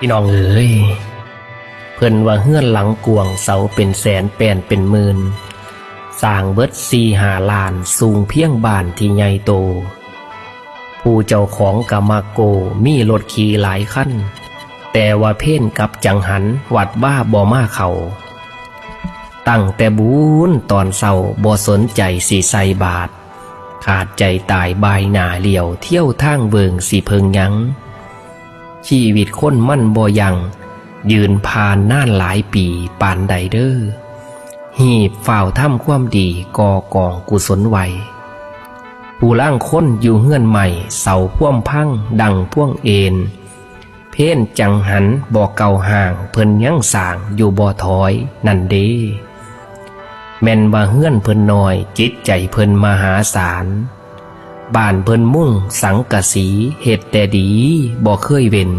พี่น้องเอ๋ยเพิ่นว่าเฮือนหลังกวงเสาเป็นแสนแปนเป็นหมื่นสร้างเบิดสีหาลานสูงเพียงบานที่ใหญ่โต ผู้เจ้าของกามาโกมีรถขี่หลายคันแต่ว่าเพ่นกับจังหันวัดบ้าบ่มาเขาตั้งแต่บูนตอนเศร้าบ่สนใจสีใสบาท ขาดใจตายบายหนาเหลี่ยวเที่ยวทางเบิงสีเพิงยัง ชีวิตคนมั่นบ่ยัง ยืนผ่านน่านหลายปีปานใดเด้อหีบฝ่าวทำความดีก่อกองกุศลไว้ผู้ล่างค้นอยู่เฮือนใหม่ เสาพ่วมพังดังพ่วงเอ็น เพ่นจังหันบ่อเก่าห่าง เพิ่นยังสางอยู่บ่อถอย นั่นเด้แม่นว่าเฮือนเพิ่นน้อยจิตใจเพิ่นมหาศาลบ้านเพิ่นมุ่งสังกะสีเห็ดแต่ดีบ่เคยเว้น